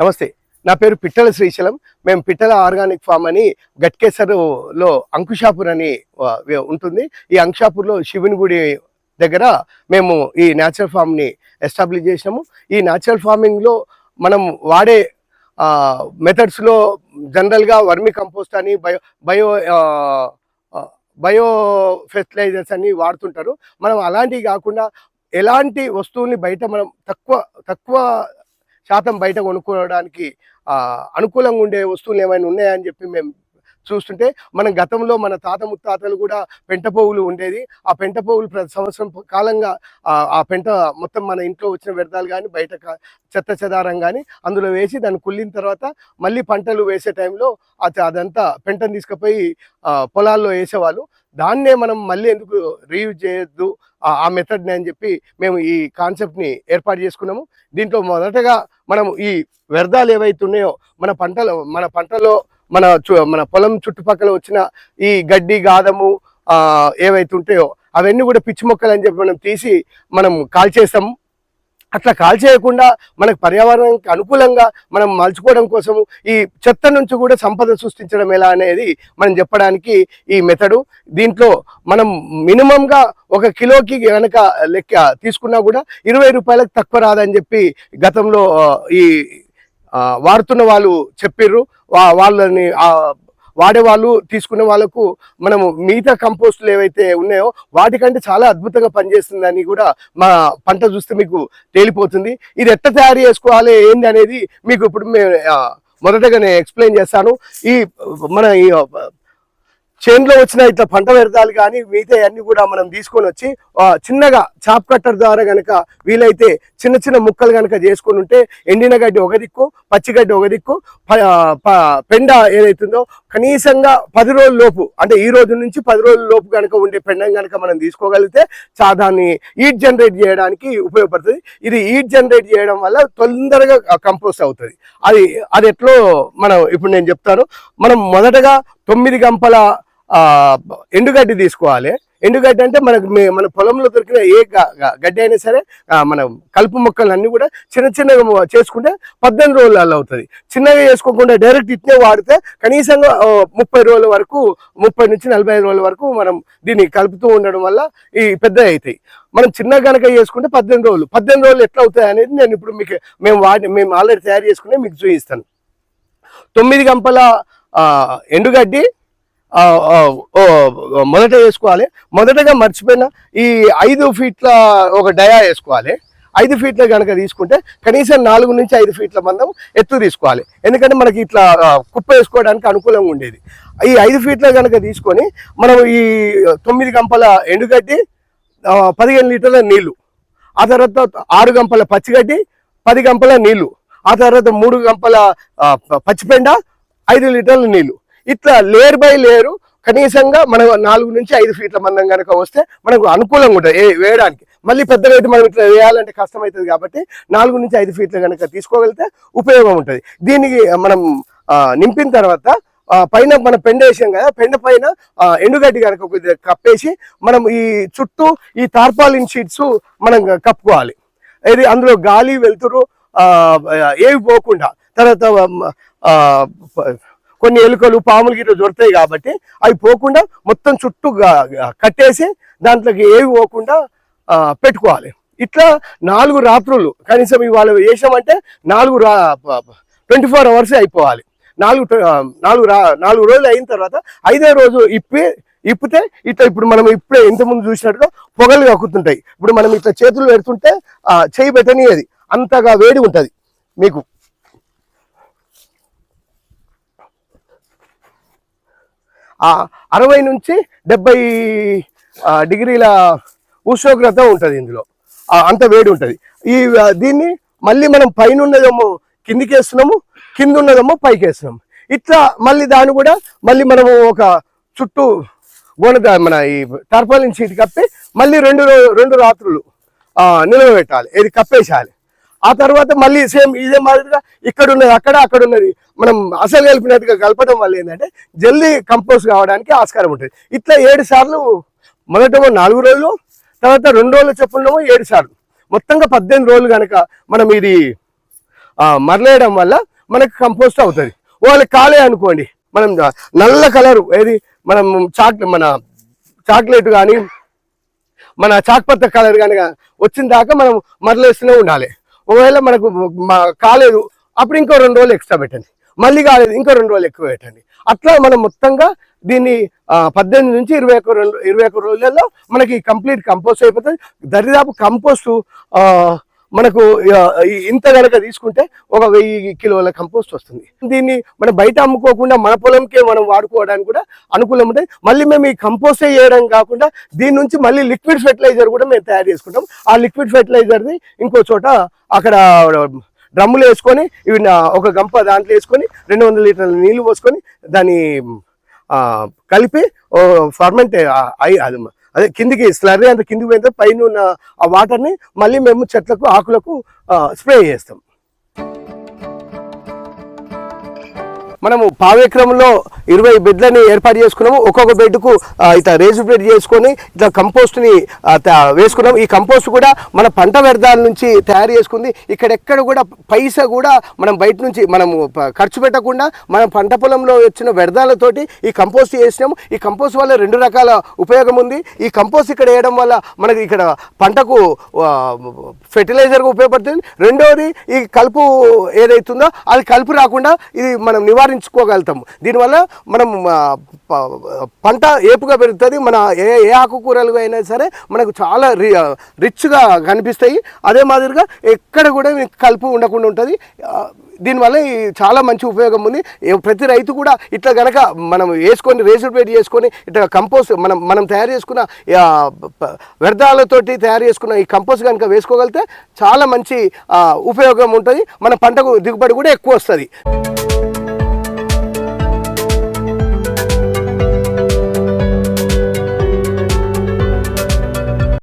నమస్తే నా పేరు పిట్టల శ్రీశైలం. మేము పిట్టల ఆర్గానిక్ ఫామ్ అని గట్కేసర్లో అంకుషాపూర్ అని ఉంటుంది. ఈ అంకుషాపూర్లో శివుని గుడి దగ్గర మేము ఈ న్యాచురల్ ఫామ్ని ఎస్టాబ్లిష్ చేసినాము. ఈ న్యాచురల్ ఫార్మింగ్లో మనం వాడే మెథడ్స్లో జనరల్గా వర్మి కంపోస్ట్ అని బయో బయో బయో ఫెర్టిలైజర్స్ అని వాడుతుంటారు. మనం అలాంటివి కాకుండా ఎలాంటి వస్తువుల్ని బయట మనం తక్కువ తక్కువ శాతం బయట కొనుక్కోవడానికి అనుకూలంగా ఉండే వస్తువులు ఏమైనా ఉన్నాయని చెప్పి మేము చూస్తుంటే మనం గతంలో మన తాత ముత్తాతలు కూడా పెంట పువ్వులు ఉండేది. ఆ పెంట పువ్వులు ప్రతి సంవత్సరం కాలంగా ఆ, పెంట మొత్తం మన ఇంట్లో వచ్చిన వ్యర్థాలు కానీ బయట చెత్త చెదారం కానీ అందులో వేసి దాన్ని కుళ్ళిన తర్వాత మళ్ళీ పంటలు వేసే టైంలో అది అదంతా పెంటను తీసుకుపోయి పొలాల్లో వేసేవాళ్ళు. దాన్నే మనం మళ్ళీ ఎందుకు రీయూజ్ చేయొద్దు? ఆ- మెథడ్ని అని చెప్పి మేము ఈ కాన్సెప్ట్ని ఏర్పాటు చేసుకున్నాము. దీంట్లో మొదటగా మనం ఈ వ్యర్థాలు ఏవైతే ఉన్నాయో మన పంటలో మన పంటలో మన మన పొలం చుట్టుపక్కల వచ్చిన ఈ గడ్డి గాదము ఏవైతుంటాయో అవన్నీ కూడా పిచ్చి మొక్కలు అని చెప్పి మనం తీసి మనం కాల్చేస్తాము. అట్లా కాల్చేయకుండా మనకు పర్యావరణానికి అనుకూలంగా మనం మలుచుకోవడం కోసం ఈ చెత్త నుంచి కూడా సంపద సృష్టించడం ఎలా అనేది మనం చెప్పడానికి ఈ మెథడు. దీంట్లో మనం మినిమంగా ఒక కిలోకి కనుక లెక్క తీసుకున్నా కూడా ఇరవై రూపాయలకు తక్కువ రాదని చెప్పి గతంలో ఈ వారుతున్న వాడుతున్న వాళ్ళు చెప్పిర్రు. వా- వాళ్ళని వాడే వాళ్ళు తీసుకునే వాళ్ళకు మనము మిగతా కంపోస్టులు ఏవైతే ఉన్నాయో వాటికంటే చాలా అద్భుతంగా పనిచేస్తుందని కూడా మా పంట చూస్తే మీకు తేలిపోతుంది. ఇది ఎట్లా తయారు చేసుకోవాలి ఏంది అనేది మీకు ఇప్పుడు మేము మొదటగా నేను ఎక్స్ప్లెయిన్ చేస్తాను. ఈ మన ఈ చేనులో వచ్చిన ఇట్లా పంట వ్యర్థాలు కానీ మిగతా అన్ని కూడా మనం తీసుకొని వచ్చి చిన్నగా చాప్ కట్టర్ ద్వారా గనక వీలైతే చిన్న చిన్న ముక్కలు గనక చేసుకొని ఉంటే ఎండిన గడ్డి ఒక దిక్కు పచ్చిగడ్డి ఒక దిక్కు ప- ప- పెండ ఏదైతుందో కనీసంగా పది రోజుల లోపు అంటే ఈ రోజు నుంచి పది రోజుల లోపు కనుక ఉండే పెండం కనుక మనం తీసుకోగలిగితే చా దాన్ని ఈట్ జనరేట్ చేయడానికి ఉపయోగపడుతుంది. ఇది ఈట్ జనరేట్ చేయడం వల్ల తొందరగా కంపోస్ట్ అవుతుంది. అది అది ఎట్లో మనం ఇప్పుడు నేను చెప్తాను. మనం మొదటగా తొమ్మిది గంపల ఎండుగడ్డి తీసుకోవాలి. ఎండుగడ్డి అంటే మనకు మన పొలంలో దొరికిన ఏ గడ్డి అయినా సరే మన మనం కలుపు మొక్కలు అన్నీ కూడా చిన్న చిన్నగా చేసుకుంటే పద్దెనిమిది రోజులలో అవుతుంది. చిన్నగా చేసుకోకుండా డైరెక్ట్ ఇట్నే వాడితే కనీసంగా ముప్పై రోజుల వరకు ముప్పై నుంచి నలభై ఐదు రోజుల వరకు మనం దీన్ని కలుపుతూ ఉండడం వల్ల ఈ పెద్ద అవుతాయి. మనం చిన్న గనక చేసుకుంటే పద్దెనిమిది రోజులు. పద్దెనిమిది రోజులు ఎట్లా అవుతాయి అనేది నేను ఇప్పుడు మీకు మేము వాడి మేము ఆల్రెడీ తయారు చేసుకుంటే మీకు చూపిస్తాను. తొమ్మిది గంపల ఎండుగడ్డి మొదట వేసుకోవాలి. మొదటగా మర్చిపోయిన ఈ ఐదు ఫీట్ల ఒక డయా వేసుకోవాలి. ఐదు ఫీట్ల కనుక తీసుకుంటే కనీసం నాలుగు నుంచి ఐదు ఫీట్ల మందం ఎత్తు తీసుకోవాలి. ఎందుకంటే మనకి ఇట్లా కుప్ప వేసుకోవడానికి అనుకూలంగా ఉండేది. ఈ ఐదు ఫీట్ల కనుక తీసుకొని మనం ఈ తొమ్మిది గంపల ఎండుగడ్డి పదిహేను లీటర్ల నీళ్ళు. ఆ తర్వాత ఆరు గంపల పచ్చిగడ్డి పది గంపల నీళ్ళు. ఆ తర్వాత మూడు గంపల పచ్చిపెండ ఐదు లీటర్ల నీళ్ళు. ఇట్లా లేయర్ బై లేయరు. కనీసంగా మనం నాలుగు నుంచి ఐదు ఫీట్ల మందం కనుక వస్తే మనకు అనుకూలంగా ఉంటుంది. ఏ- వేయడానికి. మళ్ళీ పెద్దగా అయితే మనం ఇట్లా వేయాలంటే కష్టం అవుతుంది కాబట్టి నాలుగు నుంచి ఐదు ఫీట్ల కనుక తీసుకోగలిగితే ఉపయోగం ఉంటుంది. దీనికి మనం నింపిన తర్వాత పైన మన పెండ వేసాం కదా పెండ పైన ఎండుగడ్డి కనుక కొద్దిగా కప్పేసి మనం ఈ చుట్టూ ఈ తార్పాలిన్ షీట్స్ మనం కప్పుకోవాలి. ఇది అందులో గాలి వెలుతురు ఏవి పోకుండా. తర్వాత కొన్ని ఎలుకలు పాములు గిట్ల దొరుకుతాయి కాబట్టి అవి పోకుండా మొత్తం చుట్టూ కట్టేసి దాంట్లోకి ఏవి పోకుండా పెట్టుకోవాలి. ఇట్లా నాలుగు రాత్రులు కనీసం ఇవాళ వేసామంటే నాలుగు రా ట్వంటీ ఫోర్ అవర్స్ అయిపోవాలి. నాలుగు నాలుగు రా నాలుగు రోజులు అయిన తర్వాత ఐదో రోజు ఇప్పి ఇప్పితే ఇట్లా ఇప్పుడు మనం ఇప్పుడే ఇంతకుముందు చూసినట్టుగా పొగలు కక్కుతుంటాయి. ఇప్పుడు మనం ఇట్లా చేతులు పెడుతుంటే చేయి పెట్టనియది అంతగా వేడి ఉంటుంది మీకు అరవై నుంచి డెబ్బై డిగ్రీల ఉష్ణోగ్రత ఉంటుంది ఇందులో. అంత వేడి ఉంటుంది. ఈ దీన్ని మళ్ళీ మనం పైన ఉన్నదేమో కిందికి వేస్తున్నాము కింద ఉన్నదేమో పైకి వేస్తున్నాము ఇట్లా మళ్ళీ దాన్ని కూడా మళ్ళీ మనము ఒక చుట్టూ గోడ మన ఈ టర్పాలిన్ షీట్ కప్పి మళ్ళీ రెండు రో- రెండు రాత్రులు ఆ, నిలవబెట్టాలి. ఇది కప్పేసేయాలి ఆ తర్వాత మళ్ళీ సేమ్ ఇదే మాదిరిగా ఇక్కడ ఉన్నది అక్కడ అక్కడ ఉన్నది. మనం అసలు కలిపినట్టుగా కలపడం వల్ల ఏంటంటే జల్దీ కంపోజ్ కావడానికి ఆస్కారం ఉంటుంది. ఇట్లా ఏడు సార్లు మొదటమో నాలుగు రోజులు తర్వాత రెండు రోజులు చెప్పుండమో ఏడు సార్లు. మొత్తంగా పద్దెనిమిది రోజులు కనుక మనం ఇది మరలేయడం వల్ల మనకి కంపోస్ట్ అవుతుంది. వాళ్ళకి కాలే అనుకోండి మనం నల్ల కలర్ ఏది మనం చాక్లెట్ మన చాక్లెట్ కానీ మన చాక్పత్త కలర్ కనుక వచ్చిన దాకా మనం మరలేస్తూనే ఉండాలి. ఒకవేళ మనకు మా- కాలేదు అప్పుడు ఇంకో రెండు రోజులు ఎక్స్ట్రా పెట్టండి. మళ్ళీ కాలేదు ఇంకో రెండు రోజులు ఎక్కువ పెట్టండి. అట్లా మనం మొత్తంగా దీన్ని పద్దెనిమిది నుంచి ఇరవై ఒక్క రెండు ఇరవై ఒక్క రోజులలో మనకి కంప్లీట్ కంపోస్ట్ అయిపోతుంది. దరిదాపు కంపోస్టు మనకు ఇంత గనక తీసుకుంటే ఒక వెయ్యి కిలోల కంపోస్ట్ వస్తుంది. దీన్ని మనం బయట అమ్ముకోకుండా మన పొలంకే మనం వాడుకోవడానికి కూడా అనుకూలం ఉంటుంది. మళ్ళీ మేము ఈ కంపోస్ట్ చేయడం కాకుండా దీని నుంచి మళ్ళీ లిక్విడ్ ఫెర్టిలైజర్ కూడా మేము తయారు చేసుకుంటాం. ఆ లిక్విడ్ ఫెర్టిలైజర్ని ఇంకో చోట అక్కడ డ్రమ్ములు వేసుకొని ఇవి ఒక గంప దాంట్లో వేసుకొని రెండు వందల లీటర్ల నీళ్ళు పోసుకొని దాన్ని కలిపి ఫర్మెంట్ అది అదే కిందికి స్లర్రీ అంత కిందికి పోయిన తర్వాత పైన ఉన్న ఆ వాటర్ని మళ్ళీ మేము చెట్లకు ఆకులకు స్ప్రే చేస్తాం. మనము పావెక్రమంలో ఇరవై బెడ్లని ఏర్పాటు చేసుకున్నాము. ఒక్కొక్క బెడ్కు ఇట్లా రేజు బెడ్ చేసుకొని ఇట్లా కంపోస్ట్ని వేసుకున్నాము. ఈ కంపోస్ట్ కూడా మన పంట వ్యర్థాల నుంచి తయారు చేసుకుంది. ఇక్కడెక్కడ కూడా పైసా కూడా మనం బయట నుంచి మనము ఖర్చు పెట్టకుండా మనం పంట పొలంలో వచ్చిన వ్యర్థాలతోటి ఈ కంపోస్ట్ చేసినాము. ఈ కంపోస్ట్ వల్ల రెండు రకాల ఉపయోగం ఉంది. ఈ కంపోస్ట్ ఇక్కడ వేయడం వల్ల మనకి ఇక్కడ పంటకు ఫెర్టిలైజర్గా ఉపయోగపడుతుంది. రెండవది ఈ కలుపు ఏదైతుందో అది కలుపు రాకుండా ఇది మనం నివారించుకోగలుగుతాము. దీనివల్ల మనం పంట ఏపుగా పెరుగుతుంది మన ఏ ఏ ఆకుకూరలు అయినా సరే మనకు చాలా రి రిచ్గా కనిపిస్తాయి. అదే మాదిరిగా ఎక్కడ కూడా మీకు కలుపు ఉండకుండా ఉంటుంది. దీనివల్ల ఈ చాలా మంచి ఉపయోగం ఉంది. ప్రతి రైతు కూడా ఇట్లా కనుక మనం వేసుకొని రేసుపేట్ చేసుకొని ఇట్లా కంపోస్ట్ మనం మనం తయారు చేసుకున్న వ్యర్థాలతోటి తయారు చేసుకున్న ఈ కంపోస్ట్ కనుక వేసుకోగలిగితే చాలా మంచి ఉపయోగం ఉంటుంది. మన పంటకు దిగుబడి కూడా ఎక్కువ వస్తుంది.